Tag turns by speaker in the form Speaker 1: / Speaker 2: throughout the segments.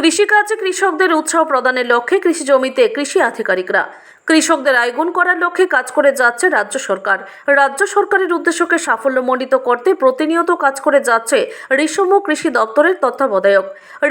Speaker 1: কৃষিকাজে কৃষকদের উৎসাহ প্রদানের লক্ষ্যে কৃষি জমিতে কৃষি আধিকারিকরা কৃষকদের আয়গুণ করার লক্ষ্যে কাজ করে যাচ্ছে রাজ্য সরকার। রাজ্য সরকারের উদ্দেশ্যকে সাফল্যমণ্ডিত করতে প্রতিনিয়ত কাজ করে যাচ্ছে ঋষম কৃষি দপ্তরের তত্ত্বাবধায়ক।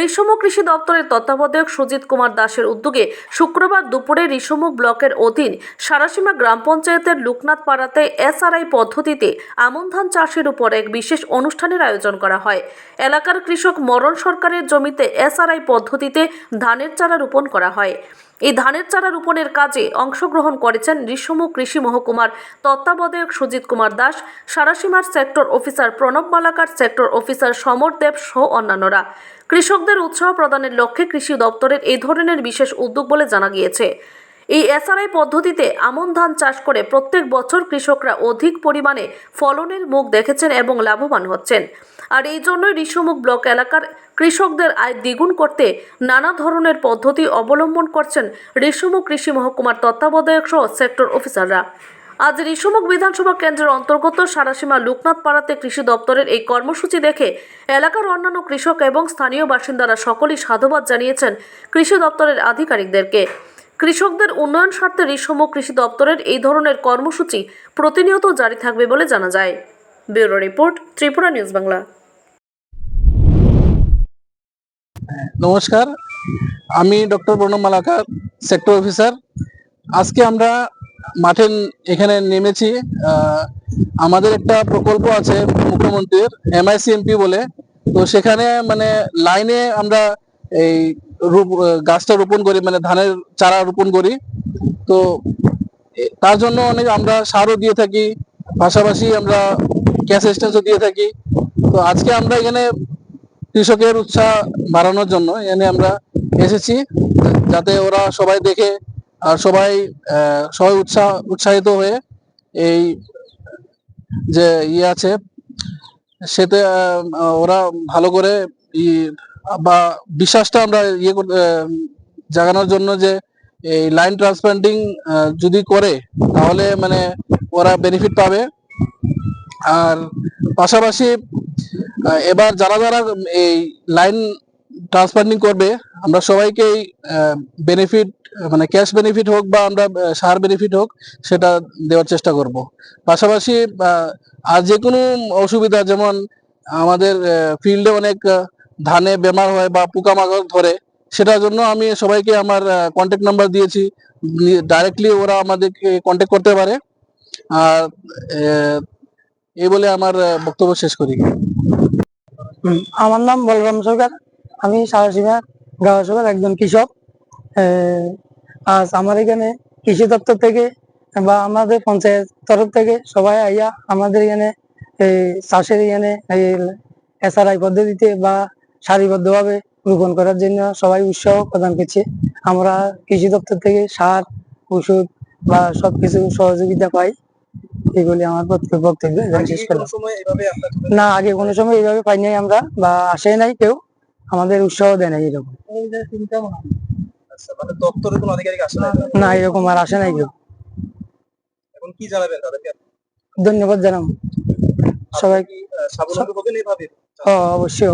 Speaker 1: ঋষম কৃষি দপ্তরের তত্ত্বাবধায়ক সুজিত কুমার দাসের উদ্যোগে শুক্রবার দুপুরে ঋষম ব্লকের অধীন সারাসীমা গ্রাম পঞ্চায়েতের লোকনাথ পাড়াতে এসআরআই পদ্ধতিতে আমন ধান চাষের উপর এক বিশেষ অনুষ্ঠানের আয়োজন করা হয়। এলাকার কৃষক মরণ সরকারের জমিতে এসআরআই পদ্ধতিতে ধানের চারা রোপণ করা হয়। এই ধানের চারা রোপণের কাজে অংশগ্রহণ করেছেন ঋষম কৃষি মহকুমার তত্ত্বাবধায়ক Sujit Kumar Das, সারাসীমার sector officer Pranab Malakar, sector officer Samar Deb সহ অন্যান্যরা। কৃষকদের উৎসাহ প্রদানের লক্ষ্যে কৃষি দপ্তরের এই ধরনের বিশেষ উদ্যোগ বলে জানা গিয়েছে। এই এসআরআই পদ্ধতিতে আমন ধান চাষ করে প্রত্যেক বছর কৃষকরা অধিক পরিমাণে ফলনের মুখ দেখেছেন এবং লাভবান হচ্ছেন। আর এই জন্যই ঋষমুখ ব্লক এলাকার কৃষকদের আয় দ্বিগুণ করতে নানা ধরনের পদ্ধতি অবলম্বন করছেন ঋষমুখ কৃষি মহকুমার তত্ত্বাবধায়ক সহ সেক্টর অফিসাররা। আজ ঋষমুখ বিধানসভা কেন্দ্রের অন্তর্গত সারাসীমা লোকনাথ পাড়াতে কৃষি দপ্তরের এই কর্মসূচি দেখে এলাকার অন্যান্য কৃষক এবং স্থানীয় বাসিন্দারা সকলেই সাধুবাদ জানিয়েছেন কৃষি দপ্তরের আধিকারিকদেরকে। কৃষকদের উন্নয়ন স্বার্থে ঋষম কৃষি দপ্তরের এই ধরনের কর্মসূচি প্রতিনিয়ত জারি থাকবে বলে জানা যায়। Bureau report, Tripura news Bangla.
Speaker 2: নমস্কার, আমি doctor Pranab Malakar, sector officer. আজকে আমরা মাঠে এখানে নেমেছি। আমাদের একটা প্রকল্প আছে মুখ্যমন্ত্রীর এমআইসিএমপি বলে। তো সেখানে মানে লাইনে আমরা এই গাছটা রোপণ করি মানে ধানের চারা রোপণ করি। তো তার জন্য অনেক আমরা সারও দিয়ে থাকি, পাশাপাশি আমরা গ্যাস এক্সটেন্সও দিয়ে থাকি। তো আজকে আমরা এখানে কৃষকের উৎসাহ বাড়ানোর জন্য এখানে আমরা এসেছি, যাতে ওরা সবাই দেখে আর সবাই সবাই উৎসাহ, উৎসাহিত হয়ে এই যে ইয়ে আছে সেতে ওরা ভালো করে বা বিশ্বাসটা আমরা ইয়ে জাগানোর জন্য যে এই লাইন ট্রান্সপ্লান্টিং যদি করে, তাহলে মানে ওরা বেনিফিট পাবে। আর পাশাপাশি এবার যারা যারা এই লাইন ট্রান্সপ্লান্টিং করবে, আমরা সবাইকেই বেনিফিট মানে ক্যাশ বেনিফিট হোক বা আমরা সার বেনিফিট হোক, সেটা দেওয়ার চেষ্টা করব। পাশাপাশি আর যে কোনো অসুবিধা, যেমন আমাদের ফিল্ডে অনেক ধানে বেমার হয় বা পোকামাকড় ধরে, সেটার জন্য আমি সবাইকে আমার কন্ট্যাক্ট নাম্বার দিয়েছি। ডাইরেক্টলি ওরা আমাদেরকে কন্ট্যাক্ট করতে পারে। আর এই বলে আমার বক্তব্য শেষ করি।
Speaker 3: আমার নাম বলরাম সরকার। আমি সারাসীমা গাঁও সভার একজন কৃষক। আজ আমার এখানে কৃষি দপ্তর থেকে বা আমাদের পঞ্চায়েত তরফ থেকে সবাই আইয়া আমাদের এখানে চাষের এখানে এসআরআই পদ্ধতিতে বা সারিবদ্ধভাবে রোপণ করার জন্য সবাই উৎসাহ প্রদান করছে। আমরা কৃষি দপ্তর থেকে সার ওষুধ বা সবকিছু সহযোগিতা পাই। এগুলি আমার বক্তব্য শেষ করলাম। না আগে কোনো সময় এইভাবে পাই নাই আমরা বা আসে নাই কেউ। আমাদের উৎসাহ দেয় নাই এরকম।
Speaker 4: আচ্ছা, মানে না
Speaker 3: না এরকম আর আসে নাই কেউ।
Speaker 4: কি জানাবেন
Speaker 3: ধন্যবাদ জানাম সবাই অবশ্যই